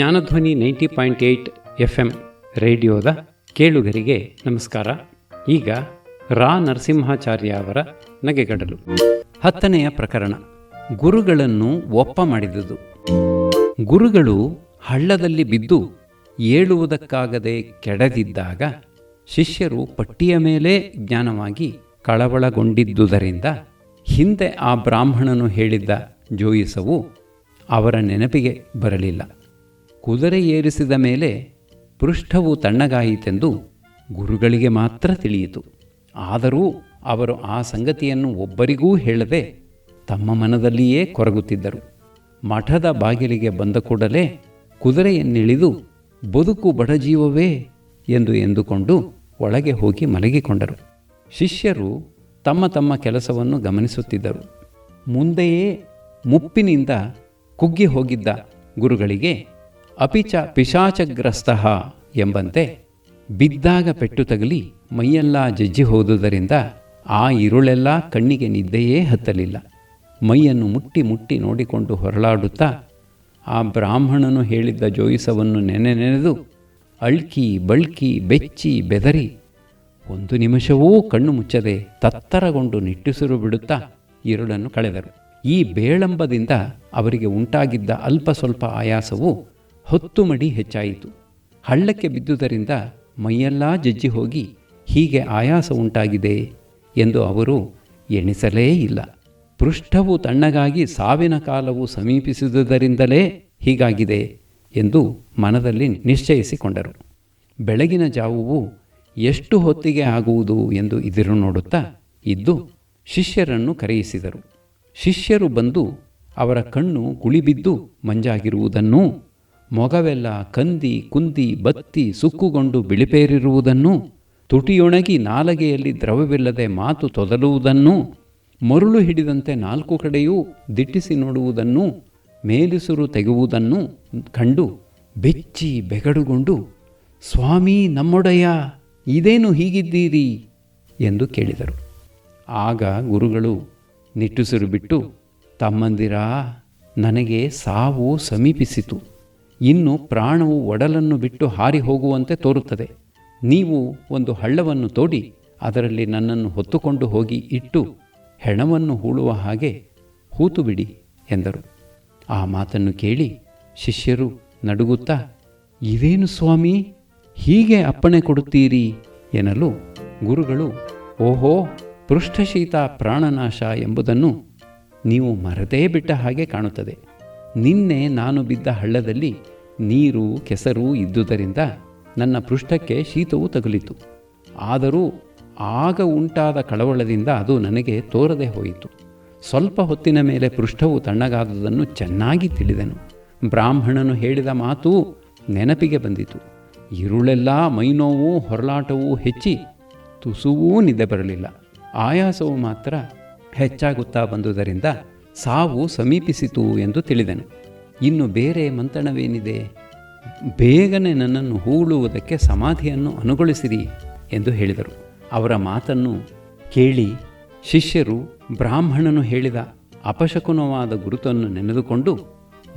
Jnanadhwani ninety point eight F M ರೇಡಿಯೋದ ಕೇಳುಗರಿಗೆ ನಮಸ್ಕಾರ. ಈಗ ರಾ ನರಸಿಂಹಾಚಾರ್ಯ ಅವರ ನಗೆಗಡಲು. ಹತ್ತನೆಯ ಪ್ರಕರಣ. ಗುರುಗಳನ್ನು ಒಪ್ಪ ಮಾಡಿದುದು. ಗುರುಗಳು ಹಳ್ಳದಲ್ಲಿ ಬಿದ್ದು ಏಳುವುದಕ್ಕಾಗದೆ ಕೆಡದಿದ್ದಾಗ ಶಿಷ್ಯರು ಪಟ್ಟಿಯ ಮೇಲೆ ಜ್ಞಾನವಾಗಿ ಕಳವಳಗೊಂಡಿದ್ದುದರಿಂದ ಹಿಂದೆ ಆ ಬ್ರಾಹ್ಮಣನು ಹೇಳಿದ್ದ ಜೋಯಿಸವು ಅವರ ನೆನಪಿಗೆ ಬರಲಿಲ್ಲ. ಕುದುರೆ ಏರಿಸಿದ ಮೇಲೆ ಪೃಷ್ಠವು ತಣ್ಣಗಾಯಿತೆಂದು ಗುರುಗಳಿಗೆ ಮಾತ್ರ ತಿಳಿಯಿತು. ಆದರೂ ಅವರು ಆ ಸಂಗತಿಯನ್ನು ಒಬ್ಬರಿಗೂ ಹೇಳದೆ ತಮ್ಮ ಮನದಲ್ಲಿಯೇ ಕೊರಗುತ್ತಿದ್ದರು. ಮಠದ ಬಾಗಿಲಿಗೆ ಬಂದ ಕೂಡಲೇ ಕುದುರೆಯನ್ನಿಳಿದು, ಬದುಕು ಬಡಜೀವವೇ ಎಂದು ಎಂದುಕೊಂಡು ಒಳಗೆ ಹೋಗಿ ಮಲಗಿಕೊಂಡರು. ಶಿಷ್ಯರು ತಮ್ಮ ತಮ್ಮ ಕೆಲಸವನ್ನು ಗಮನಿಸುತ್ತಿದ್ದರು. ಮುಂದೆಯೇ ಮುಪ್ಪಿನಿಂದ ಕುಗ್ಗಿ ಹೋಗಿದ್ದ ಗುರುಗಳಿಗೆ ಅಪಿಚ ಪಿಶಾಚಗ್ರಸ್ತ ಎಂಬಂತೆ ಬಿದ್ದಾಗ ಪೆಟ್ಟು ತಗಲಿ ಮೈಯೆಲ್ಲ ಜಜ್ಜಿ ಹೋದುದರಿಂದ ಆ ಇರುಳೆಲ್ಲ ಕಣ್ಣಿಗೆ ನಿದ್ದೆಯೇ ಹತ್ತಲಿಲ್ಲ. ಮೈಯನ್ನು ಮುಟ್ಟಿ ಮುಟ್ಟಿ ನೋಡಿಕೊಂಡು ಹೊರಳಾಡುತ್ತಾ ಆ ಬ್ರಾಹ್ಮಣನು ಹೇಳಿದ್ದ ಜೋಯಿಸವನ್ನು ನೆನೆ ನೆನೆದು ಅಳ್ಕಿ ಬಳ್ಕಿ ಬೆಚ್ಚಿ ಬೆದರಿ ಒಂದು ನಿಮಿಷವೂ ಕಣ್ಣು ಮುಚ್ಚದೆ ತತ್ತರಗೊಂಡು ನಿಟ್ಟುಸಿರು ಬಿಡುತ್ತಾ ಇರುಳನ್ನು ಕಳೆದರು. ಈ ಬೇಳಂಬದಿಂದ ಅವರಿಗೆ ಉಂಟಾಗಿದ್ದ ಅಲ್ಪ ಸ್ವಲ್ಪ ಆಯಾಸವು ಹೊತ್ತು ಮಡಿ ಹೆಚ್ಚಾಯಿತು. ಹಳ್ಳಕ್ಕೆ ಬಿದ್ದುದರಿಂದ ಮೈಯೆಲ್ಲ ಜಜ್ಜಿ ಹೋಗಿ ಹೀಗೆ ಆಯಾಸ ಉಂಟಾಗಿದೆ ಎಂದು ಅವರು ಎಣಿಸಲೇ ಇಲ್ಲ. ಪೃಷ್ಠವು ತಣ್ಣಗಾಗಿ ಸಾವಿನ ಕಾಲವು ಸಮೀಪಿಸಿದುದರಿಂದಲೇ ಹೀಗಾಗಿದೆ ಎಂದು ಮನದಲ್ಲಿ ನಿಶ್ಚಯಿಸಿಕೊಂಡರು. ಬೆಳಗಿನ ಜಾವುವು ಎಷ್ಟು ಹೊತ್ತಿಗೆ ಆಗುವುದು ಎಂದು ಇದಿರು ನೋಡುತ್ತಾ ಇದ್ದು ಶಿಷ್ಯರನ್ನು ಕರೆಯಿಸಿದರು. ಶಿಷ್ಯರು ಬಂದು ಅವರ ಕಣ್ಣು ಗುಳಿಬಿದ್ದು ಮಂಜಾಗಿರುವುದನ್ನೂ ಮೊಗವೆಲ್ಲ ಕಂದಿ ಕುಂದಿ ಬತ್ತಿ ಸುಕ್ಕುಗೊಂಡು ಬಿಳಿಪೇರಿರುವುದನ್ನೂ, ತುಟಿಯೊಣಗಿ ನಾಲಗೆಯಲ್ಲಿ ದ್ರವವಿಲ್ಲದೆ ಮಾತು ತೊದಲುವುದನ್ನೂ, ಮರುಳು ಹಿಡಿದಂತೆ ನಾಲ್ಕು ಕಡೆಯೂ ದಿಟ್ಟಿಸಿ ನೋಡುವುದನ್ನೂ, ಮೇಲುಸುರು ತೆಗುವುದನ್ನು ಕಂಡು ಬೆಚ್ಚಿ ಬೆಗಡುಗೊಂಡು, ಸ್ವಾಮಿ ನಮ್ಮೊಡೆಯ, ಇದೇನು ಹೀಗಿದ್ದೀರಿ? ಎಂದು ಕೇಳಿದರು. ಆಗ ಗುರುಗಳು ನಿಟ್ಟುಸಿರು ಬಿಟ್ಟು, ತಮ್ಮಂದಿರ, ನನಗೆ ಸಾವು ಸಮೀಪಿಸಿತು. ಇನ್ನು ಪ್ರಾಣವು ಒಡಲನ್ನು ಬಿಟ್ಟು ಹಾರಿ ಹೋಗುವಂತೆ ತೋರುತ್ತದೆ. ನೀವು ಒಂದು ಹಳ್ಳವನ್ನು ತೋಡಿ ಅದರಲ್ಲಿ ನನ್ನನ್ನು ಹೊತ್ತುಕೊಂಡು ಹೋಗಿ ಇಟ್ಟು ಹೆಣವನ್ನು ಹೂಳುವ ಹಾಗೆ ಹೂತು ಬಿಡಿ ಎಂದರು. ಆ ಮಾತನ್ನು ಕೇಳಿ ಶಿಷ್ಯರು ನಡುಗುತ್ತಾ, ಇದೇನು ಸ್ವಾಮಿ, ಹೀಗೆ ಅಪ್ಪಣೆ ಕೊಡುತ್ತೀರಿ? ಎನ್ನಲು ಗುರುಗಳು, ಓಹೋ, ಪೃಷ್ಠಶೀತ ಪ್ರಾಣನಾಶ ಎಂಬುದನ್ನು ನೀವು ಮರದೇ ಬಿಟ್ಟ ಹಾಗೆ ಕಾಣುತ್ತದೆ. ನಿನ್ನೆ ನಾನು ಬಿದ್ದ ಹಳ್ಳದಲ್ಲಿ ನೀರು, ಕೆಸರು ಇದ್ದುದರಿಂದ ನನ್ನ ಪೃಷ್ಠಕ್ಕೆ ಶೀತವು ತಗುಲಿತು. ಆದರೂ ಆಗ ಉಂಟಾದ ಕಳವಳದಿಂದ ಅದು ನನಗೆ ತೋರದೆ ಹೋಯಿತು. ಸ್ವಲ್ಪ ಹೊತ್ತಿನ ಮೇಲೆ ಪೃಷ್ಠವು ತಣ್ಣಗಾದುದನ್ನು ಚೆನ್ನಾಗಿ ತಿಳಿದನು. ಬ್ರಾಹ್ಮಣನು ಹೇಳಿದ ಮಾತು ನೆನಪಿಗೆ ಬಂದಿತು. ಇರುಳೆಲ್ಲ ಮೈನೋವು ಹೊರಲಾಟವೂ ಹೆಚ್ಚಿ ತುಸುವೂ ನಿದ್ದೆ ಬರಲಿಲ್ಲ. ಆಯಾಸವು ಮಾತ್ರ ಹೆಚ್ಚಾಗುತ್ತಾ ಬಂದುದರಿಂದ ಸಾವು ಸಮೀಪಿಸಿತು ಎಂದು ತಿಳಿದನು. ಇನ್ನು ಬೇರೆ ಮಂತಣವೇನಿದೆ ಬೇಗನೆ ನನ್ನನ್ನು ಹೂಳುವುದಕ್ಕೆ ಸಮಾಧಿಯನ್ನು ಅನುಗೊಳಿಸಿರಿ ಎಂದು ಹೇಳಿದರು. ಅವರ ಮಾತನ್ನು ಕೇಳಿ ಶಿಷ್ಯರು ಬ್ರಾಹ್ಮಣನು ಹೇಳಿದ ಅಪಶಕುನವಾದ ಗುರುತನ್ನು ನೆನೆದುಕೊಂಡು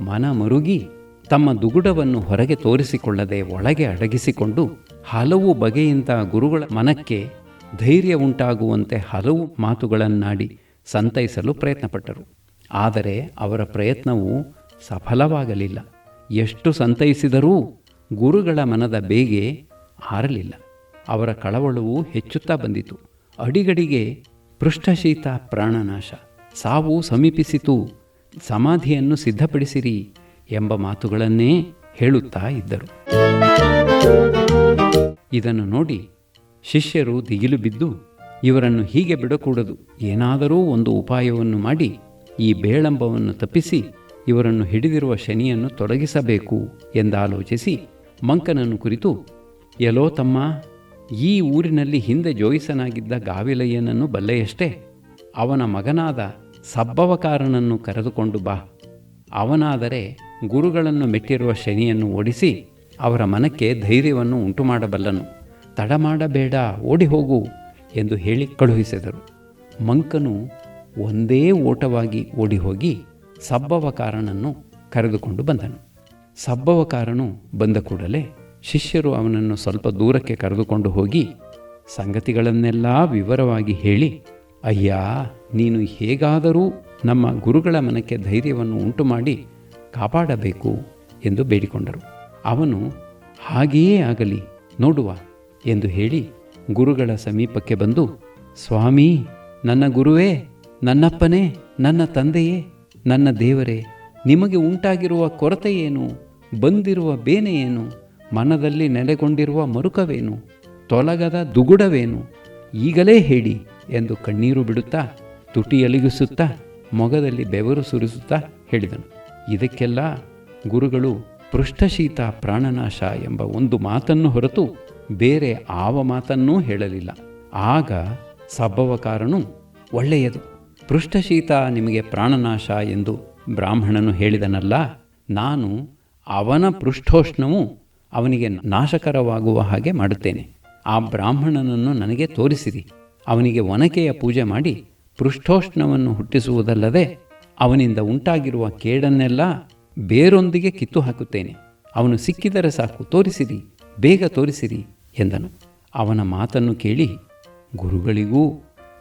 ಮನ ಮರುಗಿ ತಮ್ಮ ದುಗುಡವನ್ನು ಹೊರಗೆ ತೋರಿಸಿಕೊಳ್ಳದೆ ಒಳಗೆ ಅಡಗಿಸಿಕೊಂಡು ಹಲವು ಬಗೆಯಿಂದ ಗುರುಗಳ ಮನಕ್ಕೆ ಧೈರ್ಯ ಉಂಟಾಗುವಂತೆ ಹಲವು ಮಾತುಗಳನ್ನಾಡಿ ಸಂತೈಸಲು ಪ್ರಯತ್ನಪಟ್ಟರು. ಆದರೆ ಅವರ ಪ್ರಯತ್ನವು ಸಫಲವಾಗಲಿಲ್ಲ. ಎಷ್ಟು ಸಂತೈಸಿದರೂ ಗುರುಗಳ ಮನದ ಬೇಗೆ ಆರಲಿಲ್ಲ ಅವರ ಕಳವಳವು ಹೆಚ್ಚುತ್ತಾ ಬಂದಿತು. ಅಡಿಗಡಿಗೆ ಪೃಷ್ಠಶೀತ ಪ್ರಾಣನಾಶ. ಸಾವು ಸಮೀಪಿಸಿತು. ಸಮಾಧಿಯನ್ನು ಸಿದ್ಧಪಡಿಸಿರಿ ಎಂಬ ಮಾತುಗಳನ್ನೇ ಹೇಳುತ್ತಾ ಇದ್ದರು. ಇದನ್ನು ನೋಡಿ ಶಿಷ್ಯರು ದಿಗಿಲು ಬಿದ್ದು ಇವರನ್ನು ಹೀಗೆ ಬಿಡಕೂಡದು. ಏನಾದರೂ ಒಂದು ಉಪಾಯವನ್ನು ಮಾಡಿ ಈ ಬೇಳಂಬವನ್ನು ತಪ್ಪಿಸಿ ಇವರನ್ನು ಹಿಡಿದಿರುವ ಶನಿಯನ್ನು ತೊಡಗಿಸಬೇಕು ಎಂದಾಲೋಚಿಸಿ ಮಂಕನನ್ನು ಕುರಿತು ಎಲೋ ತಮ್ಮ, ಈ ಊರಿನಲ್ಲಿ ಹಿಂದೆ ಜೋಯಿಸನಾಗಿದ್ದ ಗಾವಿಲಯ್ಯನನ್ನು ಬಲ್ಲೆಯಷ್ಟೇ. ಅವನ ಮಗನಾದ ಸಬ್ಬವಕಾರನನ್ನು ಕರೆದುಕೊಂಡು ಬಾ. ಅವನಾದರೆ ಗುರುಗಳನ್ನು ಮೆಟ್ಟಿರುವ ಶನಿಯನ್ನು ಓಡಿಸಿ ಅವರ ಮನಕ್ಕೆ ಧೈರ್ಯವನ್ನು ಉಂಟು ಮಾಡಬಲ್ಲನು ತಡ ಮಾಡಬೇಡ ಓಡಿ ಹೋಗು ಎಂದು ಹೇಳಿ ಕಳುಹಿಸಿದರು. ಮಂಕನು ಒಂದೇ ಓಟವಾಗಿ ಓಡಿ ಹೋಗಿ ಸಬ್ಬವಕಾರನನ್ನು ಕರೆದುಕೊಂಡು ಬಂದನು. ಸಬ್ಬವಕಾರನು ಬಂದ ಕೂಡಲೇ ಶಿಷ್ಯರು ಅವನನ್ನು ಸ್ವಲ್ಪ ದೂರಕ್ಕೆ ಕರೆದುಕೊಂಡು ಹೋಗಿ ಸಂಗತಿಗಳನ್ನೆಲ್ಲ ವಿವರವಾಗಿ ಹೇಳಿ, ಅಯ್ಯ, ನೀನು ಹೇಗಾದರೂ ನಮ್ಮ ಗುರುಗಳ ಮನಕ್ಕೆ ಧೈರ್ಯವನ್ನು ಉಂಟು ಮಾಡಿ ಕಾಪಾಡಬೇಕು ಎಂದು ಬೇಡಿಕೊಂಡರು. ಅವನು, ಹಾಗೆಯೇ ಆಗಲಿ, ನೋಡುವ ಎಂದು ಹೇಳಿ ಗುರುಗಳ ಸಮೀಪಕ್ಕೆ ಬಂದು, ಸ್ವಾಮಿ, ನನ್ನ ಗುರುವೇ ನನ್ನಪ್ಪನೇ, ನನ್ನ ತಂದೆಯೇ, ನನ್ನ ದೇವರೇ, ನಿಮಗೆ ಉಂಟಾಗಿರುವ ಕೊರತೆಯೇನು? ಬಂದಿರುವ ಬೇನೆ ಏನು ಮನದಲ್ಲಿ ನೆಲೆಗೊಂಡಿರುವ ಮರುಕವೇನು? ತೊಲಗದ ದುಗುಡವೇನು? ಈಗಲೇ ಹೇಳಿ ಎಂದು ಕಣ್ಣೀರು ಬಿಡುತ್ತಾ, ತುಟಿಯಲಿಗಿಸುತ್ತಾ, ಮೊಗದಲ್ಲಿ ಬೆವರು ಸುರಿಸುತ್ತಾ ಹೇಳಿದನು. ಇದಕ್ಕೆಲ್ಲ ಗುರುಗಳು ಪೃಷ್ಠಶೀತ ಪ್ರಾಣನಾಶ ಎಂಬ ಒಂದು ಮಾತನ್ನು ಹೊರತು ಬೇರೆ ಆವ ಮಾತನ್ನೂ ಹೇಳಲಿಲ್ಲ. ಆಗ ಸಬ್ಬವಕಾರನು ಒಳ್ಳೆಯದು. ಪೃಷ್ಠಶೀತ ನಿಮಗೆ ಪ್ರಾಣನಾಶ ಎಂದು ಬ್ರಾಹ್ಮಣನು ಹೇಳಿದನಲ್ಲ, ನಾನು ಅವನ ಪೃಷ್ಠೋಷ್ಣವು ಅವನಿಗೆ ನಾಶಕರವಾಗುವ ಹಾಗೆ ಮಾಡುತ್ತೇನೆ. ಆ ಬ್ರಾಹ್ಮಣನನ್ನು ನನಗೆ ತೋರಿಸಿರಿ. ಅವನಿಗೆ ಒನಕೆಯ ಪೂಜೆ ಮಾಡಿ ಪೃಷ್ಠೋಷ್ಣವನ್ನು ಹುಟ್ಟಿಸುವುದಲ್ಲದೆ ಅವನಿಂದ ಉಂಟಾಗಿರುವ ಕೇಡನ್ನೆಲ್ಲ ಬೇರೊಂದಿಗೆ ಕಿತ್ತು ಹಾಕುತ್ತೇನೆ. ಅವನು ಸಿಕ್ಕಿದರೆ ಸಾಕು, ತೋರಿಸಿರಿ, ಬೇಗ ತೋರಿಸಿರಿ ಎಂದನು. ಅವನ ಮಾತನ್ನು ಕೇಳಿ ಗುರುಗಳಿಗೂ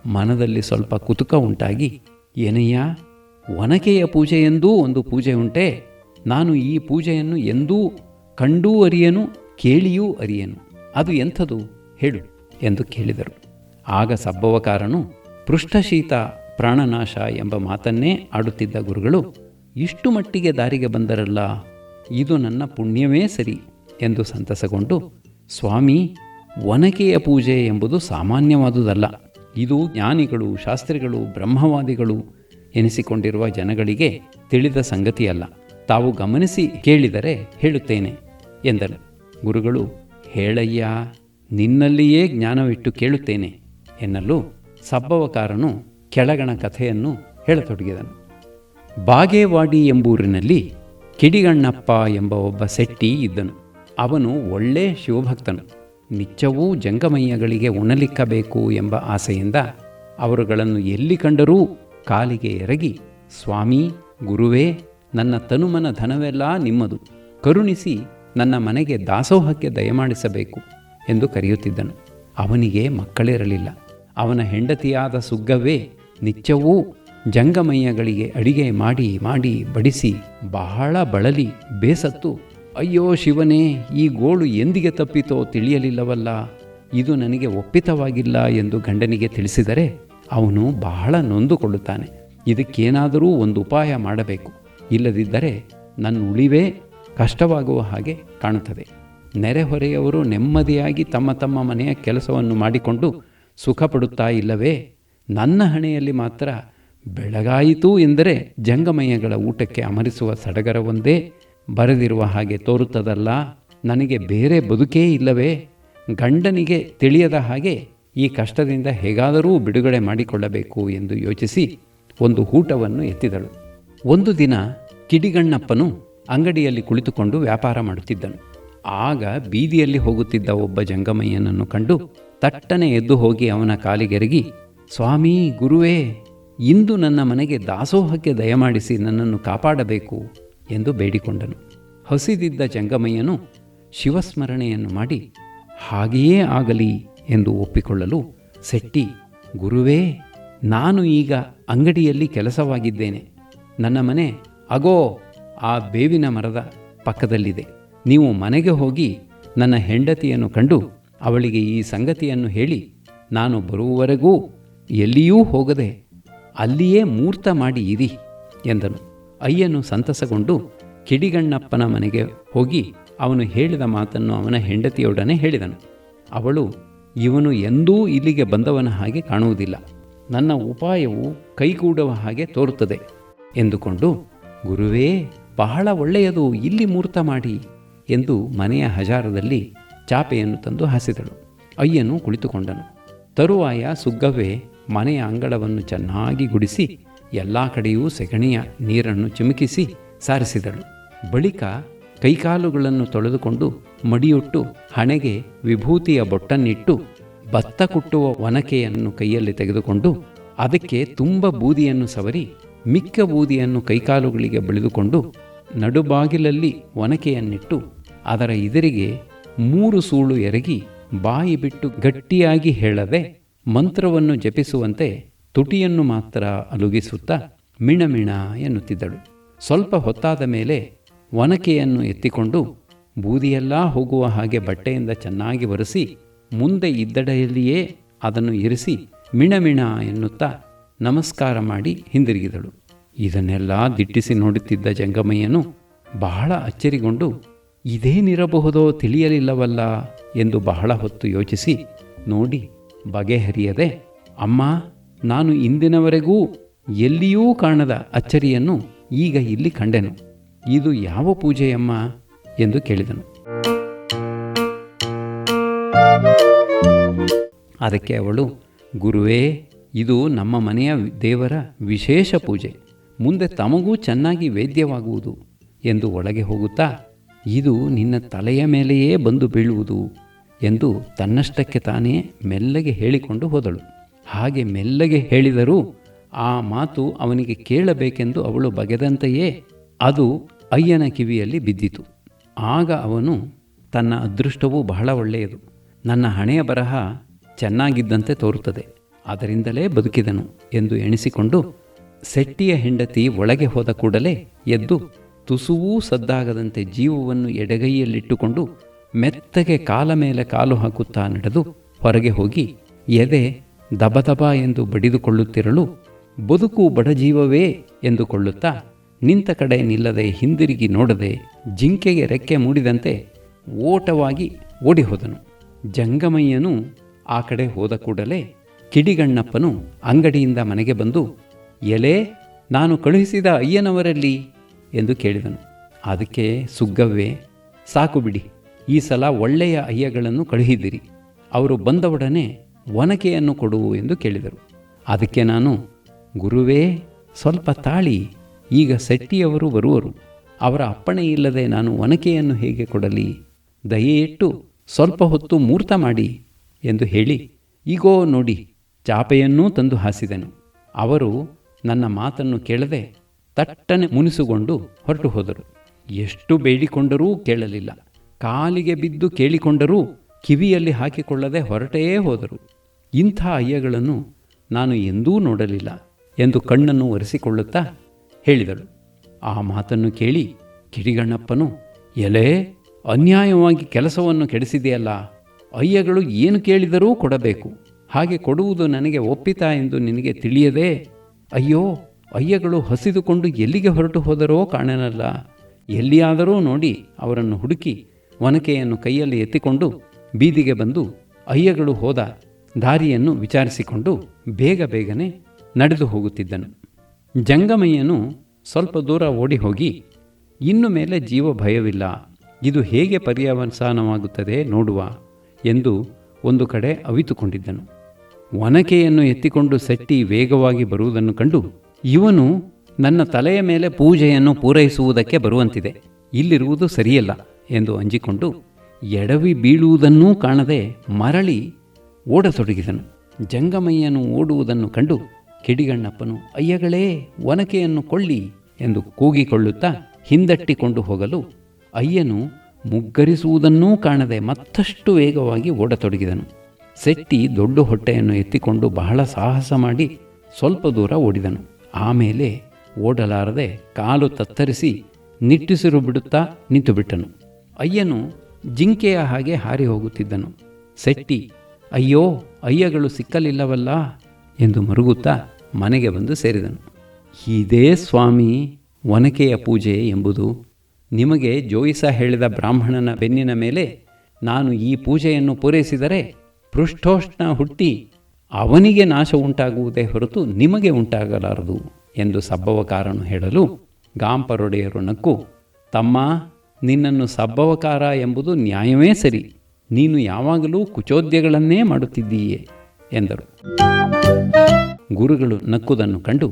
ಮನದಲ್ಲಿ ಸ್ವಲ್ಪ ಕುತುಕ ಉಂಟಾಗಿ, ಏನಯ್ಯ, ಒನಕೆಯ ಪೂಜೆ ಎಂದೂ ಒಂದು ಪೂಜೆ ಉಂಟೆ? ನಾನು ಈ ಪೂಜೆಯನ್ನು ಎಂದೂ ಕಂಡೂ ಅರಿಯನು, ಕೇಳಿಯೂ ಅರಿಯನು. ಅದು ಎಂಥದು? ಹೇಳು, ಎಂದು ಕೇಳಿದರು. ಆಗ ಸಬ್ಬವಕಾರನು, ಪೃಷ್ಠಶೀತ ಪ್ರಾಣನಾಶ ಎಂಬ ಮಾತನ್ನೇ ಆಡುತ್ತಿದ್ದ ಗುರುಗಳು, ಇಷ್ಟು ಮಟ್ಟಿಗೆ ದಾರಿಗೆ ಬಂದರಲ್ಲ, ಇದು ನನ್ನ ಪುಣ್ಯವೇ ಸರಿ, ಎಂದು ಸಂತಸಗೊಂಡು, ಸ್ವಾಮಿ, ಒನಕೆಯ ಪೂಜೆ ಎಂಬುದು ಸಾಮಾನ್ಯವಾದುದಲ್ಲ. ಇದು ಜ್ಞಾನಿಗಳು, ಶಾಸ್ತ್ರಿಗಳು, ಬ್ರಹ್ಮವಾದಿಗಳು ಎನಿಸಿಕೊಂಡಿರುವ ಜನಗಳಿಗೆ ತಿಳಿದ ಸಂಗತಿಯಲ್ಲ. ತಾವು ಗಮನಿಸಿ ಕೇಳಿದರೆ ಹೇಳುತ್ತೇನೆ ಎಂದರು. ಗುರುಗಳು, ಹೇಳಯ್ಯ, ನಿನ್ನಲ್ಲಿಯೇ ಜ್ಞಾನವಿಟ್ಟು ಕೇಳುತ್ತೇನೆ ಎನ್ನಲು ಸಬ್ಬವಕಾರನು ಕೆಳಗಣ ಕಥೆಯನ್ನು ಹೇಳತೊಡಗಿದನು. ಬಾಗೇವಾಡಿ ಎಂಬೂರಿನಲ್ಲಿ ಕಿಡಿಗಣ್ಣಪ್ಪ ಎಂಬ ಒಬ್ಬ ಸೆಟ್ಟಿ ಇದ್ದನು. ಅವನು ಒಳ್ಳೆ ಶಿವಭಕ್ತನು. ನಿತ್ಯವೂ ಜಂಗಮಯ್ಯಗಳಿಗೆ ಉಣಲಿಕ್ಕಬೇಕು ಎಂಬ ಆಸೆಯಿಂದ ಅವರುಗಳನ್ನು ಎಲ್ಲಿ ಕಂಡರೂ ಕಾಲಿಗೆ ಎರಗಿ, ಸ್ವಾಮಿ, ಗುರುವೇ, ನನ್ನ ತನುಮನ ಧನವೆಲ್ಲ ನಿಮ್ಮದು. ಕರುಣಿಸಿ ನನ್ನ ಮನೆಗೆ ದಾಸೋಹಕ್ಕೆ ದಯಮಾಡಿಸಬೇಕು ಎಂದು ಕರೆಯುತ್ತಿದ್ದನು. ಅವನಿಗೆ ಮಕ್ಕಳಿರಲಿಲ್ಲ. ಅವನ ಹೆಂಡತಿಯಾದ ಸುಗ್ಗವೇ ನಿತ್ಯವೂ ಜಂಗಮಯ್ಯಗಳಿಗೆ ಅಡಿಗೆ ಮಾಡಿ ಮಾಡಿ ಬಡಿಸಿ ಬಹಳ ಬಳಲಿ, ಬೇಸತ್ತು ಅಯ್ಯೋ ಶಿವನೇ, ಈ ಗೋಳು ಎಂದಿಗೆ ತಪ್ಪಿತೋ ತಿಳಿಯಲಿಲ್ಲವಲ್ಲ. ಇದು ನನಗೆ ಒಪ್ಪಿತವಾಗಿಲ್ಲ ಎಂದು ಗಂಡನಿಗೆ ತಿಳಿಸಿದರೆ ಅವನು ಬಹಳ ನೊಂದುಕೊಳ್ಳುತ್ತಾನೆ. ಇದಕ್ಕೇನಾದರೂ ಒಂದು ಉಪಾಯ ಮಾಡಬೇಕು. ಇಲ್ಲದಿದ್ದರೆ ನನ್ನ ಉಳಿವೇ ಕಷ್ಟವಾಗುವ ಹಾಗೆ ಕಾಣುತ್ತದೆ. ನೆರೆಹೊರೆಯವರು ನೆಮ್ಮದಿಯಾಗಿ ತಮ್ಮ ತಮ್ಮ ಮನೆಯ ಕೆಲಸವನ್ನು ಮಾಡಿಕೊಂಡು ಸುಖಪಡುತ್ತಾ ಇಲ್ಲವೇ? ನನ್ನ ಹಣೆಯಲ್ಲಿ ಮಾತ್ರ ಬೆಳಗಾಯಿತು ಎಂದರೆ ಜಂಗಮಯ್ಯಗಳ ಊಟಕ್ಕೆ ಅಮರಿಸುವ ಸಡಗರವೊಂದೇ? ಬರೆದಿರುವ ಹಾಗೆ ತೋರುತ್ತದಲ್ಲ, ನನಗೆ ಬೇರೆ ಬದುಕೇ ಇಲ್ಲವೇ? ಗಂಡನಿಗೆ ತಿಳಿಯದ ಹಾಗೆ ಈ ಕಷ್ಟದಿಂದ ಹೇಗಾದರೂ ಬಿಡುಗಡೆ ಮಾಡಿಕೊಳ್ಳಬೇಕು ಎಂದು ಯೋಚಿಸಿ ಒಂದು ಊಟವನ್ನು ಎತ್ತಿದಳು. ಒಂದು ದಿನ ಕಿಡಿಗಣ್ಣಪ್ಪನು ಅಂಗಡಿಯಲ್ಲಿ ಕುಳಿತುಕೊಂಡು ವ್ಯಾಪಾರ ಮಾಡುತ್ತಿದ್ದನು. ಆಗ ಬೀದಿಯಲ್ಲಿ ಹೋಗುತ್ತಿದ್ದ ಒಬ್ಬ ಜಂಗಮಯ್ಯನನ್ನು ಕಂಡು ತಟ್ಟನೆ ಎದ್ದು ಹೋಗಿ ಅವನ ಕಾಲಿಗೆರಗಿ, ಸ್ವಾಮಿ, ಗುರುವೇ, ಇಂದು ನನ್ನ ಮನೆಗೆ ದಾಸೋಹಕ್ಕೆ ದಯಮಾಡಿಸಿ ನನ್ನನ್ನು ಕಾಪಾಡಬೇಕು. ಎಂದು ಬೇಡಿಕೊಂಡನು. ಹಸಿದಿದ್ದ ಜಂಗಮಯ್ಯನು ಶಿವಸ್ಮರಣೆಯನ್ನು ಮಾಡಿ, ಹಾಗೆಯೇ ಆಗಲಿ ಎಂದು ಒಪ್ಪಿಕೊಳ್ಳಲು ಸೆಟ್ಟಿ, ಗುರುವೇ, ನಾನು ಈಗ ಅಂಗಡಿಯಲ್ಲಿ ಕೆಲಸವಾಗಿದ್ದೇನೆ. ನನ್ನ ಮನೆ, ಅಗೋ, ಆ ಬೇವಿನ ಮರದ ಪಕ್ಕದಲ್ಲಿದೆ. ನೀವು ಮನೆಗೆ ಹೋಗಿ ನನ್ನ ಹೆಂಡತಿಯನ್ನು ಕಂಡು ಅವಳಿಗೆ ಈ ಸಂಗತಿಯನ್ನು ಹೇಳಿ, ನಾನು ಬರುವವರೆಗೂ ಎಲ್ಲಿಯೂ ಹೋಗದೆ ಅಲ್ಲಿಯೇ ಮೂರ್ತ ಮಾಡಿ ಇರಿ ಎಂದನು. ಅಯ್ಯನು ಸಂತಸಗೊಂಡು ಕಿಡಿಗಣ್ಣಪ್ಪನ ಮನೆಗೆ ಹೋಗಿ ಅವನು ಹೇಳಿದ ಮಾತನ್ನು ಅವನ ಹೆಂಡತಿಯೊಡನೆ ಹೇಳಿದನು. ಅವಳು, ಇವನು ಎಂದೂ ಇಲ್ಲಿಗೆ ಬಂದವನ ಹಾಗೆ ಕಾಣುವುದಿಲ್ಲ. ನನ್ನ ಉಪಾಯವು ಕೈಗೂಡುವ ಹಾಗೆ ತೋರುತ್ತದೆ. ಎಂದುಕೊಂಡು, ಗುರುವೇ, ಬಹಳ ಒಳ್ಳೆಯದು, ಇಲ್ಲಿ ಮೂರ್ತ ಮಾಡಿ ಎಂದು ಮನೆಯ ಹಜಾರದಲ್ಲಿ ಚಾಪೆಯನ್ನು ತಂದು ಹಾಸಿದಳು. ಅಯ್ಯನು ಕುಳಿತುಕೊಂಡನು. ತರುವಾಯ ಸುಗ್ಗವೇ ಮನೆಯ ಅಂಗಳವನ್ನು ಚೆನ್ನಾಗಿ ಗುಡಿಸಿ ಎಲ್ಲ ಕಡೆಯೂ ಸೆಗಣಿಯ ನೀರನ್ನು ಚಿಮುಕಿಸಿ ಸಾರಿಸಿದಳು. ಬಳಿಕ ಕೈಕಾಲುಗಳನ್ನು ತೊಳೆದುಕೊಂಡು ಮಡಿಯುಟ್ಟು ಹಣೆಗೆ ವಿಭೂತಿಯ ಬೊಟ್ಟನ್ನಿಟ್ಟು ಭತ್ತ ಕುಟ್ಟುವ ಒನಕೆಯನ್ನು ಕೈಯಲ್ಲಿ ತೆಗೆದುಕೊಂಡು ಅದಕ್ಕೆ ತುಂಬ ಬೂದಿಯನ್ನು ಸವರಿ ಮಿಕ್ಕ ಬೂದಿಯನ್ನು ಕೈಕಾಲುಗಳಿಗೆ ಬೆಳೆದುಕೊಂಡು ನಡುಬಾಗಿಲಲ್ಲಿ ಒನಕೆಯನ್ನಿಟ್ಟು ಅದರ ಎದುರಿಗೆ ಮೂರು ಸೂಳು ಎರಗಿ ಬಾಯಿ ಬಿಟ್ಟು ಗಟ್ಟಿಯಾಗಿ ಹೇಳದೆ ಮಂತ್ರವನ್ನು ಜಪಿಸುವಂತೆ ತುಟಿಯನ್ನು ಮಾತ್ರ ಅಲುಗಿಸುತ್ತಾ ಮಿಣಮಿಣ ಎನ್ನುತ್ತಿದ್ದಳು. ಸ್ವಲ್ಪ ಹೊತ್ತಾದ ಮೇಲೆ ಒನಕೆಯನ್ನು ಎತ್ತಿಕೊಂಡು ಬೂದಿಯೆಲ್ಲ ಹೋಗುವ ಹಾಗೆ ಬಟ್ಟೆಯಿಂದ ಚೆನ್ನಾಗಿ ಒರೆಸಿ ಮುಂದೆ ಇದ್ದಡೆಯಲ್ಲಿಯೇ ಅದನ್ನು ಇರಿಸಿ ಮಿಣಮಿಣ ಎನ್ನುತ್ತಾ ನಮಸ್ಕಾರ ಮಾಡಿ ಹಿಂದಿರುಗಿದಳು. ಇದನ್ನೆಲ್ಲ ದಿಟ್ಟಿಸಿ ನೋಡುತ್ತಿದ್ದ ಜಂಗಮಯ್ಯನು ಬಹಳ ಅಚ್ಚರಿಗೊಂಡು, ಇದೇನಿರಬಹುದೋ ತಿಳಿಯಲಿಲ್ಲವಲ್ಲ? ಎಂದು ಬಹಳ ಹೊತ್ತು ಯೋಚಿಸಿ ನೋಡಿ ಬಗೆಹರಿಯದೆ, ಅಮ್ಮ ನಾನು ಇಂದಿನವರೆಗೂ ಎಲ್ಲಿಯೂ ಕಾಣದ ಅಚ್ಚರಿಯನ್ನು ಈಗ ಇಲ್ಲಿ ಕಂಡೆನು. ಇದು ಯಾವ ಪೂಜೆಯಮ್ಮ? ಎಂದು ಕೇಳಿದನು. ಅದಕ್ಕೆ ಅವಳು, ಗುರುವೇ, ಇದು ನಮ್ಮ ಮನೆಯ ದೇವರ ವಿಶೇಷ ಪೂಜೆ. ಮುಂದೆ ತಮಗೂ ಚೆನ್ನಾಗಿ ವೇದ್ಯವಾಗುವುದು. ಎಂದು ಒಳಗೆ ಹೋಗುತ್ತಾ, ಇದು ನಿನ್ನ ತಲೆಯ ಮೇಲೆಯೇ ಬಂದು ಬೀಳುವುದು ಎಂದು ತನ್ನಷ್ಟಕ್ಕೆ ತಾನೇ ಮೆಲ್ಲಗೆ ಹೇಳಿಕೊಂಡು ಹೋದಳು. ಹಾಗೆ ಮೆಲ್ಲಗೆ ಹೇಳಿದರೂ ಆ ಮಾತು ಅವನಿಗೆ ಕೇಳಬೇಕೆಂದು ಅವಳು ಬಗೆದಂತೆಯೇ ಅದು ಅಯ್ಯನ ಕಿವಿಯಲ್ಲಿ ಬಿದ್ದಿತು. ಆಗ ಅವನು, ತನ್ನ ಅದೃಷ್ಟವೂ ಬಹಳ ಒಳ್ಳೆಯದು. ನನ್ನ ಹಣೆಯ ಬರಹ ಚೆನ್ನಾಗಿದ್ದಂತೆ ತೋರುತ್ತದೆ. ಅದರಿಂದಲೇ ಬದುಕಿದನು ಎಂದು ಎಣಿಸಿಕೊಂಡು ಸೆಟ್ಟಿಯ ಹೆಂಡತಿ ಒಳಗೆ ಹೋದ ಕೂಡಲೇ ಎದ್ದು ತುಸುವೂ ಸದ್ದಾಗದಂತೆ ಜೀವವನ್ನು ಎಡಗೈಯಲ್ಲಿಟ್ಟುಕೊಂಡು ಮೆತ್ತಗೆ ಕಾಲ ಮೇಲೆ ಕಾಲು ಹಾಕುತ್ತಾ ನಡೆದು ಹೊರಗೆ ಹೋಗಿ ಎದೆ ದಬದಬ ಎಂದು ಬಡಿದುಕೊಳ್ಳುತ್ತಿರಲು ಬದುಕು ಬಡಜೀವವೇ ಎಂದುಕೊಳ್ಳುತ್ತಾ ನಿಂತ ಕಡೆ ನಿಲ್ಲದೆ ಹಿಂದಿರುಗಿ ನೋಡದೆ ಜಿಂಕೆಗೆ ರೆಕ್ಕೆ ಮೂಡಿದಂತೆ ಓಟವಾಗಿ ಓಡಿಹೋದನು. ಜಂಗಮಯ್ಯನು ಆ ಕಡೆ ಹೋದ ಕೂಡಲೇ ಕಿಡಿಗಣ್ಣಪ್ಪನು ಅಂಗಡಿಯಿಂದ ಮನೆಗೆ ಬಂದು, ಎಲೆ, ನಾನು ಕಳುಹಿಸಿದ ಅಯ್ಯನವರಲ್ಲಿ? ಎಂದು ಕೇಳಿದನು. ಅದಕ್ಕೆ ಸುಗ್ಗವ್ವೇ, ಸಾಕು ಬಿಡಿ. ಈ ಸಲ ಒಳ್ಳೆಯ ಅಯ್ಯಗಳನ್ನು ಕಳುಹಿದಿರಿ ಅವರು ಬಂದವೊಡನೆ ಒನಕೆಯನ್ನು ಕೊಡು ಎಂದು ಕೇಳಿದರು. ಅದಕ್ಕೆ ನಾನು, ಗುರುವೇ, ಸ್ವಲ್ಪ ತಾಳಿ. ಈಗ ಸೆಟ್ಟಿಯವರು ಬರುವರು. ಅವರ ಅಪ್ಪಣೆ ಇಲ್ಲದೆ ನಾನು ಒನಕೆಯನ್ನು ಹೇಗೆ ಕೊಡಲಿ? ದಯೆಯಿಟ್ಟು ಸ್ವಲ್ಪ ಹೊತ್ತು ಮೂರ್ತ ಮಾಡಿ ಎಂದು ಹೇಳಿ ಈಗೋ ನೋಡಿ, ಚಾಪೆಯನ್ನೂ ತಂದು ಹಾಸಿದೆನು. ಅವರು ನನ್ನ ಮಾತನ್ನು ಕೇಳದೆ ತಟ್ಟನೆ ಮುನಿಸುಗೊಂಡು ಹೊರಟು ಹೋದರು. ಎಷ್ಟು ಬೇಡಿಕೊಂಡರೂ ಕೇಳಲಿಲ್ಲ. ಕಾಲಿಗೆ ಬಿದ್ದು ಕೇಳಿಕೊಂಡರೂ ಕಿವಿಯಲ್ಲಿ ಹಾಕಿಕೊಳ್ಳದೆ ಹೊರಟೇ ಹೋದರು. ಇಂಥ ಅಯ್ಯಗಳನ್ನು ನಾನು ಎಂದೂ ನೋಡಲಿಲ್ಲ ಎಂದು ಕಣ್ಣನ್ನು ಒರೆಸಿಕೊಳ್ಳುತ್ತಾ ಹೇಳಿದಳು. ಆ ಮಾತನ್ನು ಕೇಳಿ ಕಿಡಿಗಣ್ಣಪ್ಪನು ಎಲೆ, ಅನ್ಯಾಯವಾಗಿ ಕೆಲಸವನ್ನು ಕೆಡಿಸಿದೆಯಲ್ಲ, ಅಯ್ಯಗಳು ಏನು ಕೇಳಿದರೂ ಕೊಡಬೇಕು. ಹಾಗೆ ಕೊಡುವುದು ನನಗೆ ಒಪ್ಪಿತಾ ಎಂದು ನಿನಗೆ ತಿಳಿಯದೆ, ಅಯ್ಯೋ, ಅಯ್ಯಗಳು ಹಸಿದುಕೊಂಡು ಎಲ್ಲಿಗೆ ಹೊರಟು ಹೋದರೋ ಕಾಣನಲ್ಲ. ಎಲ್ಲಿಯಾದರೂ ನೋಡಿ ಅವರನ್ನು ಹುಡುಕಿ ಒನಕೆಯನ್ನು ಕೈಯಲ್ಲಿ ಎತ್ತಿಕೊಂಡು ಬೀದಿಗೆ ಬಂದು ಅಯ್ಯಗಳು ಹೋದ ದಾರಿಯನ್ನು ವಿಚಾರಿಸಿಕೊಂಡು ಬೇಗ ಬೇಗನೆ ನಡೆದು ಹೋಗುತ್ತಿದ್ದನು. ಜಂಗಮಯ್ಯನು ಸ್ವಲ್ಪ ದೂರ ಓಡಿ ಹೋಗಿ ಇನ್ನು ಮೇಲೆ ಜೀವ ಭಯವಿಲ್ಲ, ಇದು ಹೇಗೆ ಪರ್ಯವಸಾನವಾಗುತ್ತದೆ ನೋಡುವ ಎಂದು ಒಂದು ಕಡೆ ಅವಿತುಕೊಂಡಿದ್ದನು. ಒನಕೆಯನ್ನು ಎತ್ತಿಕೊಂಡು ಸೆಟ್ಟಿ ವೇಗವಾಗಿ ಬರುವುದನ್ನು ಕಂಡು ಇವನು ನನ್ನ ತಲೆಯ ಮೇಲೆ ಪೂಜೆಯನ್ನು ಪೂರೈಸುವುದಕ್ಕೆ ಬರುವಂತಿದೆ, ಇಲ್ಲಿರುವುದು ಸರಿಯಲ್ಲ ಎಂದು ಅಂಜಿಕೊಂಡು ಎಡವಿ ಬೀಳುವುದನ್ನೂ ಕಾಣದೆ ಮರಳಿ ಓಡತೊಡಗಿದನು. ಜಂಗಮಯ್ಯನು ಓಡುವುದನ್ನು ಕಂಡು ಕಿಡಿಗಣ್ಣಪ್ಪನು, ಅಯ್ಯಗಳೇ, ಒನಕೆಯನ್ನು ಕೊಳ್ಳಿ ಎಂದು ಕೂಗಿಕೊಳ್ಳುತ್ತಾ ಹಿಂದಟ್ಟಿಕೊಂಡು ಹೋಗಲು ಅಯ್ಯನು ಮುಗ್ಗರಿಸುವುದನ್ನೂ ಕಾಣದೆ ಮತ್ತಷ್ಟು ವೇಗವಾಗಿ ಓಡತೊಡಗಿದನು. ಸೆಟ್ಟಿ ದೊಡ್ಡ ಹೊಟ್ಟೆಯನ್ನು ಎತ್ತಿಕೊಂಡು ಬಹಳ ಸಾಹಸ ಮಾಡಿ ಸ್ವಲ್ಪ ದೂರ ಓಡಿದನು. ಆಮೇಲೆ ಓಡಲಾರದೆ ಕಾಲು ತತ್ತರಿಸಿ ನಿಟ್ಟುಸಿರು ಬಿಡುತ್ತಾ ನಿಂತುಬಿಟ್ಟನು. ಅಯ್ಯನು ಜಿಂಕೆಯ ಹಾಗೆ ಹಾರಿ ಹೋಗುತ್ತಿದ್ದನು. ಸೆಟ್ಟಿ, ಅಯ್ಯೋ, ಅಯ್ಯಗಳು ಸಿಕ್ಕಲಿಲ್ಲವಲ್ಲ? ಎಂದು ಮರುಗುತ್ತಾ ಮನೆಗೆ ಬಂದು ಸೇರಿದನು. ಇದೇ ಸ್ವಾಮಿ, ಒನಕೆಯ ಪೂಜೆ ಎಂಬುದು. ನಿಮಗೆ ಜೋಯಿಸ ಹೇಳಿದ ಬ್ರಾಹ್ಮಣನ ಬೆನ್ನಿನ ಮೇಲೆ ನಾನು ಈ ಪೂಜೆಯನ್ನು ಪೂರೈಸಿದರೆ ಪೃಷ್ಠೋಷ್ಣ ಹುಟ್ಟಿ ಅವನಿಗೆ ನಾಶ ಉಂಟಾಗುವುದೇ ಹೊರತು ನಿಮಗೆ ಉಂಟಾಗಲಾರದು. ಎಂದು ಸಬ್ಬವಕಾರನು ಹೇಳಲು ಗಾಂಪರೊಡೆಯರು ನಕ್ಕು, ತಮ್ಮ ನಿನ್ನನ್ನು ಸಬ್ಬವಕಾರ ಎಂಬುದು ನ್ಯಾಯವೇ ಸರಿ. ನೀನು ಯಾವಾಗಲೂ ಕುಚೋದ್ಯಗಳನ್ನೇ ಮಾಡುತ್ತಿದ್ದೀಯೆ, ಎಂದರು. ಗುರುಗಳು ನಕ್ಕುದನ್ನು ಕಂಡು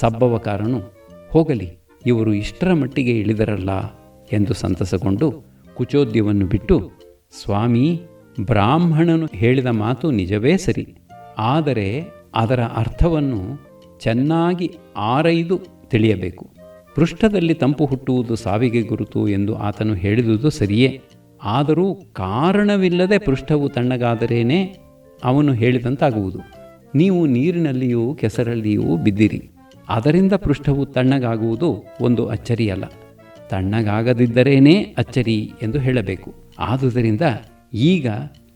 ಸಬ್ಬವಕಾರನು, ಹೋಗಲಿ, ಇವರು ಇಷ್ಟರ ಮಟ್ಟಿಗೆ ಇಳಿದರಲ್ಲ, ಎಂದು ಸಂತಸಗೊಂಡು ಕುಚೋದ್ಯವನ್ನು ಬಿಟ್ಟು, ಸ್ವಾಮಿ, ಬ್ರಾಹ್ಮಣನು ಹೇಳಿದ ಮಾತು ನಿಜವೇ ಸರಿ. ಆದರೆ ಅದರ ಅರ್ಥವನ್ನು ಚೆನ್ನಾಗಿ ಆರೈದು ತಿಳಿಯಬೇಕು. ಪೃಷ್ಠದಲ್ಲಿ ತಂಪು ಹುಟ್ಟುವುದು ಸಾವಿಗೆ ಗುರುತು ಎಂದು ಆತನು ಹೇಳಿದುದು ಸರಿಯೇ. ಆದರೂ ಕಾರಣವಿಲ್ಲದೆ ಪೃಷ್ಠವು ತಣ್ಣಗಾದರೇನೇ ಅವನು ಹೇಳಿದಂತಾಗುವುದು. ನೀವು ನೀರಿನಲ್ಲಿಯೂ ಕೆಸರಲ್ಲಿಯೂ ಬಿದ್ದಿರಿ. ಅದರಿಂದ ಪೃಷ್ಠವು ತಣ್ಣಗಾಗುವುದು ಒಂದು ಅಚ್ಚರಿಯಲ್ಲ. ತಣ್ಣಗಾಗದಿದ್ದರೇನೇ ಅಚ್ಚರಿ ಎಂದು ಹೇಳಬೇಕು. ಆದುದರಿಂದ ಈಗ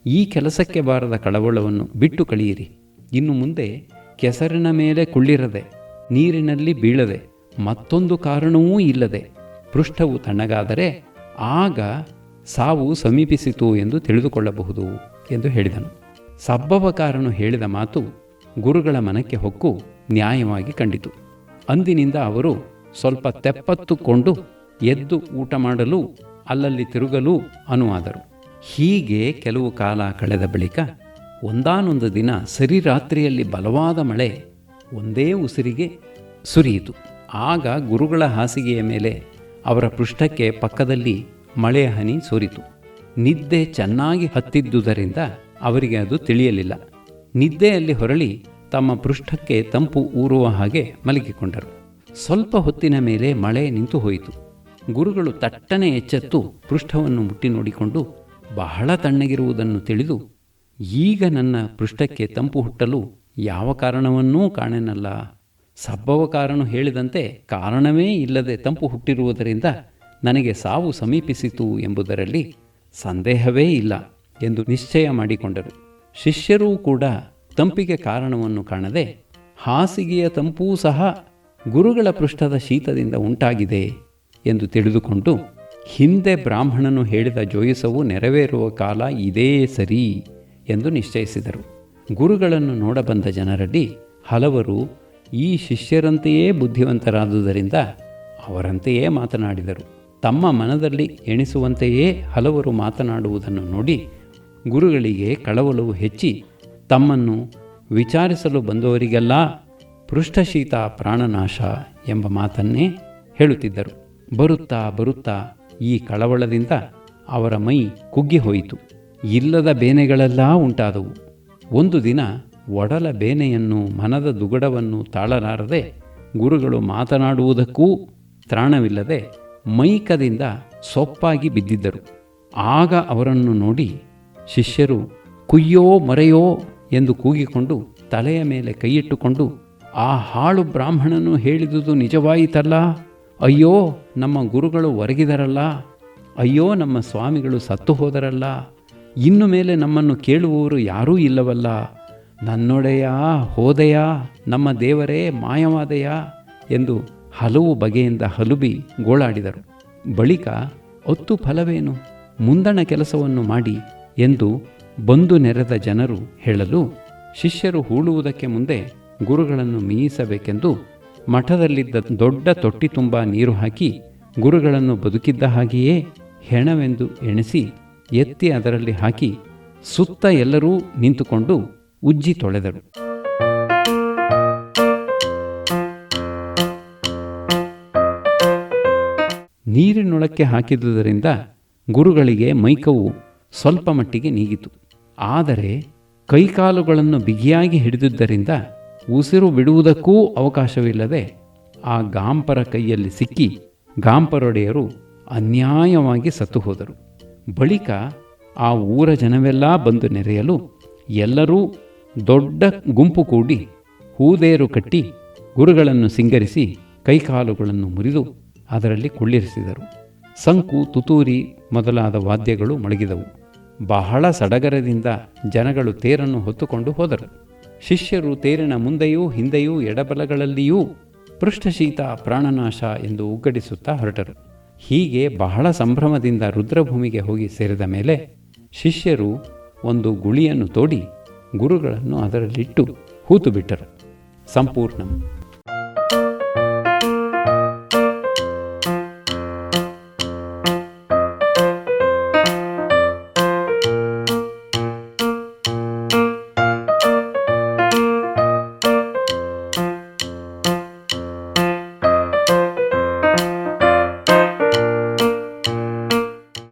ಈ ಕೆಲಸಕ್ಕೆ ಬಾರದ ಕಳವಳವನ್ನು ಬಿಟ್ಟು ಕಳೆಯಿರಿ. ಇನ್ನು ಮುಂದೆ ಕೆಸರಿನ ಮೇಲೆ ಕುಳ್ಳಿರದೆ, ನೀರಿನಲ್ಲಿ ಬೀಳದೆ ಮತ್ತೊಂದು ಕಾರಣವೂ ಇಲ್ಲದೆ ಪೃಷ್ಠವು ತಣ್ಣಗಾದರೆ ಆಗ ಸಾವು ಸಮೀಪಿಸಿತು ಎಂದು ತಿಳಿದುಕೊಳ್ಳಬಹುದು ಎಂದು ಹೇಳಿದನು. ಸಬ್ಬವಕಾರನು ಹೇಳಿದ ಮಾತು ಗುರುಗಳ ಮನಕ್ಕೆ ಹೊಕ್ಕು ನ್ಯಾಯವಾಗಿ ಕಂಡಿತು. ಅಂದಿನಿಂದ ಅವರು ಸ್ವಲ್ಪ ತೆಪ್ಪತ್ತುಕೊಂಡು ಎದ್ದು ಊಟ ಮಾಡಲು, ಅಲ್ಲಲ್ಲಿ ತಿರುಗಲು ಅನುವಾದರು. ಹೀಗೆ ಕೆಲವು ಕಾಲ ಕಳೆದ ಬಳಿಕ ಒಂದಾನೊಂದು ದಿನ ಸರಿ ರಾತ್ರಿಯಲ್ಲಿ ಬಲವಾದ ಮಳೆ ಒಂದೇ ಉಸಿರಿಗೆ ಸುರಿಯಿತು. ಆಗ ಗುರುಗಳ ಹಾಸಿಗೆಯ ಮೇಲೆ ಅವರ ಪೃಷ್ಠಕ್ಕೆ ಪಕ್ಕದಲ್ಲಿ ಮಳೆಯ ಹನಿ ಸುರಿತು. ನಿದ್ದೆ ಚೆನ್ನಾಗಿ ಹತ್ತಿದ್ದುದರಿಂದ ಅವರಿಗೆ ಅದು ತಿಳಿಯಲಿಲ್ಲ. ನಿದ್ದೆಯಲ್ಲಿ ಹೊರಳಿ ತಮ್ಮ ಪೃಷ್ಠಕ್ಕೆ ತಂಪು ಊರುವ ಹಾಗೆ ಮಲಗಿಕೊಂಡರು. ಸ್ವಲ್ಪ ಹೊತ್ತಿನ ಮೇಲೆ ಮಳೆ ನಿಂತು ಹೋಯಿತು. ಗುರುಗಳು ತಟ್ಟನೆ ಎಚ್ಚೆತ್ತು ಪೃಷ್ಠವನ್ನು ಮುಟ್ಟಿ ನೋಡಿಕೊಂಡು ಬಹಳ ತಣ್ಣಗಿರುವುದನ್ನು ತಿಳಿದು, ಈಗ ನನ್ನ ಪೃಷ್ಠಕ್ಕೆ ತಂಪು ಹುಟ್ಟಲು ಯಾವ ಕಾರಣವನ್ನೂ ಕಾಣೆನಲ್ಲ. ಸಬ್ಬವಕಾರನು ಹೇಳಿದಂತೆ ಕಾರಣವೇ ಇಲ್ಲದೆ ತಂಪು ಹುಟ್ಟಿರುವುದರಿಂದ ನನಗೆ ಸಾವು ಸಮೀಪಿಸಿತು ಎಂಬುದರಲ್ಲಿ ಸಂದೇಹವೇ ಇಲ್ಲ ಎಂದು ನಿಶ್ಚಯ ಮಾಡಿಕೊಂಡರು. ಶಿಷ್ಯರೂ ಕೂಡ ತಂಪಿಗೆ ಕಾರಣವನ್ನು ಕಾಣದೆ ಹಾಸಿಗೆಯ ತಂಪೂ ಸಹ ಗುರುಗಳ ಪೃಷ್ಠದ ಶೀತದಿಂದ ಉಂಟಾಗಿದೆ ಎಂದು ತಿಳಿದುಕೊಂಡು ಹಿಂದೆ ಬ್ರಾಹ್ಮಣನು ಹೇಳಿದ ಜೋಯಿಸವು ನೆರವೇರುವ ಕಾಲ ಇದೇ ಸರಿ ಎಂದು ನಿಶ್ಚಯಿಸಿದರು. ಗುರುಗಳನ್ನು ನೋಡಬಂದ ಜನರಲ್ಲಿ ಹಲವರು ಈ ಶಿಷ್ಯರಂತೆಯೇ ಬುದ್ಧಿವಂತರಾದುದರಿಂದ ಅವರಂತೆಯೇ ಮಾತನಾಡಿದರು. ತಮ್ಮ ಮನದಲ್ಲಿ ಎಣಿಸುವಂತೆಯೇ ಹಲವರು ಮಾತನಾಡುವುದನ್ನು ನೋಡಿ ಗುರುಗಳಿಗೆ ಕಳವಳವು ಹೆಚ್ಚಿ ತಮ್ಮನ್ನು ವಿಚಾರಿಸಲು ಬಂದವರಿಗೆಲ್ಲ ಪೃಷ್ಠಶೀತ ಪ್ರಾಣನಾಶ ಎಂಬ ಮಾತನ್ನೇ ಹೇಳುತ್ತಿದ್ದರು. ಬರುತ್ತಾ ಬರುತ್ತಾ ಈ ಕಳವಳದಿಂದ ಅವರ ಮೈ ಕುಗ್ಗಿ ಹೋಯಿತು ಇಲ್ಲದ ಬೇನೆಗಳೆಲ್ಲ ಉಂಟಾದವು. ಒಂದು ದಿನ ಒಡಲ ಬೇನೆಯನ್ನು ಮನದ ದುಗಡವನ್ನು ತಾಳಲಾರದೆ ಗುರುಗಳು ಮಾತನಾಡುವುದಕ್ಕೂ ತ್ರಾಣವಿಲ್ಲದೆ ಮೈಕದಿಂದ ಸೊಪ್ಪಾಗಿ ಬಿದ್ದಿದ್ದರು. ಆಗ ಅವರನ್ನು ನೋಡಿ ಶಿಷ್ಯರು, ಕುಯ್ಯೋ ಮರೆಯೋ ಎಂದು ಕೂಗಿಕೊಂಡು ತಲೆಯ ಮೇಲೆ ಕೈಯಿಟ್ಟುಕೊಂಡು, ಆ ಹಾಳು ಬ್ರಾಹ್ಮಣನು ಹೇಳಿದುದು ನಿಜವಾಯಿತಲ್ಲ? ಅಯ್ಯೋ, ನಮ್ಮ ಗುರುಗಳು ಒರಗಿದರಲ್ಲ? ಅಯ್ಯೋ, ನಮ್ಮ ಸ್ವಾಮಿಗಳು ಸತ್ತು ಹೋದರಲ್ಲ? ಇನ್ನು ಮೇಲೆ ನಮ್ಮನ್ನು ಕೇಳುವವರು ಯಾರೂ ಇಲ್ಲವಲ್ಲ? ನನ್ನೊಡೆಯ, ಹೋದೆಯ, ನಮ್ಮ ದೇವರೇ, ಮಾಯವಾದೆಯ ಎಂದು ಹಲವು ಬಗೆಯಿಂದ ಹಲುಬಿ ಗೋಳಾಡಿದರು. ಬಳಿಕ ಒತ್ತು ಫಲವೇನು? ಮುಂದಣ ಕೆಲಸವನ್ನು ಮಾಡಿ ಎಂದು ಬಂದು ನೆರೆದ ಜನರು ಹೇಳಲು ಶಿಷ್ಯರು ಹೂಳುವುದಕ್ಕೆ ಮುಂದೆ ಗುರುಗಳನ್ನು ಮೀಯಿಸಬೇಕೆಂದು ಮಠದಲ್ಲಿದ್ದ ದೊಡ್ಡ ತೊಟ್ಟಿ ತುಂಬ ನೀರು ಹಾಕಿ ಗುರುಗಳನ್ನು ಬದುಕಿದ್ದ ಹಾಗೆಯೇ ಹೆಣವೆಂದು ಎಣಿಸಿ ಎತ್ತಿ ಅದರಲ್ಲಿ ಹಾಕಿ ಸುತ್ತ ಎಲ್ಲರೂ ನಿಂತುಕೊಂಡು ಉಜ್ಜಿ ತೊಳೆದರು. ನೀರಿನೊಳಕ್ಕೆ ಹಾಕಿದುದರಿಂದ ಗುರುಗಳಿಗೆ ಮೈಕವು ಸ್ವಲ್ಪ ಮಟ್ಟಿಗೆ ನೀಗಿತು. ಆದರೆ ಕೈಕಾಲುಗಳನ್ನು ಬಿಗಿಯಾಗಿ ಹಿಡಿದುದರಿಂದ ಉಸಿರು ಬಿಡುವುದಕ್ಕೂ ಅವಕಾಶವಿಲ್ಲದೆ ಆ ಗಾಂಪರ ಕೈಯಲ್ಲಿ ಸಿಕ್ಕಿ ಗಾಂಪರೊಡೆಯರು ಅನ್ಯಾಯವಾಗಿ ಸತ್ತು ಹೋದರು. ಬಳಿಕ ಆ ಊರ ಜನವೆಲ್ಲ ಬಂದು ನೆರೆಯಲು ಎಲ್ಲರೂ ದೊಡ್ಡ ಗುಂಪು ಕೂಡಿ ಹೂದೇರು ಕಟ್ಟಿ ಗುರುಗಳನ್ನು ಸಿಂಗರಿಸಿ ಕೈಕಾಲುಗಳನ್ನು ಮುರಿದು ಅದರಲ್ಲಿ ಕುಳ್ಳಿರಿಸಿದರು. ಸಂಕು ತುತೂರಿ ಮೊದಲಾದ ವಾದ್ಯಗಳು ಮಳಗಿದವು ಬಹಳ ಸಡಗರದಿಂದ ಜನಗಳು ತೇರನ್ನು ಹೊತ್ತುಕೊಂಡು ಹೋದರು. ಶಿಷ್ಯರು ತೇರಿನ ಮುಂದೆಯೂ ಹಿಂದೆಯೂ ಎಡಬಲಗಳಲ್ಲಿಯೂ ಪೃಷ್ಠಶೀತ ಪ್ರಾಣನಾಶ ಎಂದು ಉಗ್ಗಡಿಸುತ್ತಾ ಹೊರಟರು. ಹೀಗೆ ಬಹಳ ಸಂಭ್ರಮದಿಂದ ರುದ್ರಭೂಮಿಗೆ ಹೋಗಿ ಸೇರಿದ ಮೇಲೆ ಶಿಷ್ಯರು ಒಂದು ಗುಳಿಯನ್ನು ತೋಡಿ ಗುರುಗಳನ್ನು ಅದರಲ್ಲಿಟ್ಟು ಹೂತು ಬಿಟ್ಟರು. ಸಂಪೂರ್ಣಂ.